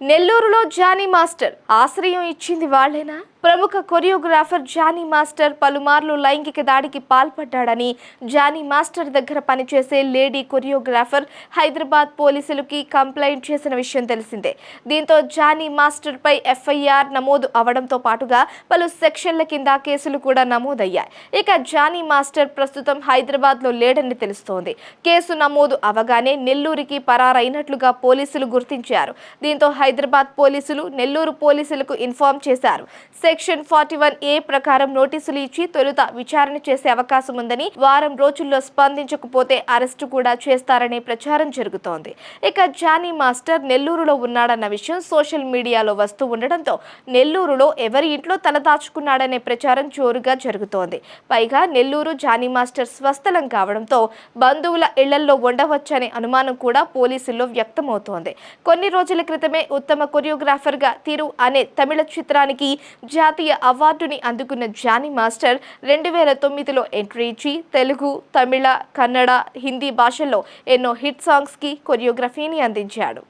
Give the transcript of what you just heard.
నెల్లూరులో Johnny master. ఆశ్రయం ఇచ్చింది వాళ్ళేనా? ప్రముఖ కొరియోగ్రాఫర్ జానీ మాస్టర్ పలుమార్లు లైంగిక దాడికి పాల్పడ్డాడని జానీ మాస్టర్ దగ్గర పనిచేసే లేడీ కొరియోగ్రాఫర్ హైదరాబాద్ పోలీసులకి కంప్లైంట్ చేసిన విషయం తెలిసిందే. దీంతో జానీ మాస్టర్ పై ఎఫ్ఐఆర్ నమోదు అవడంతో పాటుగా పలు సెక్షన్ల కింద కేసులు కూడా నమోదయ్యాయి. ఇక జానీ మాస్టర్ ప్రస్తుతం హైదరాబాద్లో లేడని తెలుస్తోంది. కేసు నమోదు అవగానే నెల్లూరికి పరారైనట్లుగా పోలీసులు గుర్తించారు. దీంతో హైదరాబాద్ పోలీసులు నెల్లూరు పోలీసులకు ఇన్ఫార్మ్ చేశారు. సెక్షన్ ఫార్టీ వన్ ఏ ప్రకారం నోటీసులు ఇచ్చి తొలుత విచారణ చేసే అవకాశం ఉందని వారం రోజుల్లో స్పందించకపోతే అరెస్టు కూడా చేస్తారనే ప్రచారం జరుగుతోంది. ఇక జానీ మాస్టర్ నెల్లూరులో ఉన్నాడన్న విషయం సోషల్ మీడియాలో వస్తూ ఉండడంతో నెల్లూరులో ఎవరి ఇంట్లో తలదాచుకున్నాడనే ప్రచారం జోరుగా జరుగుతోంది. పైగా నెల్లూరు జానీ మాస్టర్ స్వస్థలం కావడంతో బంధువుల ఇళ్ళలో ఉండవచ్చనే అనుమానం కూడా పోలీసుల్లో వ్యక్తమవుతోంది. కొన్ని రోజుల క్రితమే ఉత్తమ కొరియోగ్రాఫర్గా తిరు అనే తమిళ చిత్రానికి జాతీయ అవార్డుని అందుకున్న జానీ మాస్టర్ రెండు వేల తొమ్మిదిలో ఎంట్రీ ఇచ్చి తెలుగు తమిళ కన్నడ హిందీ భాషల్లో ఎన్నో హిట్ సాంగ్స్కి కొరియోగ్రఫీని అందించాడు.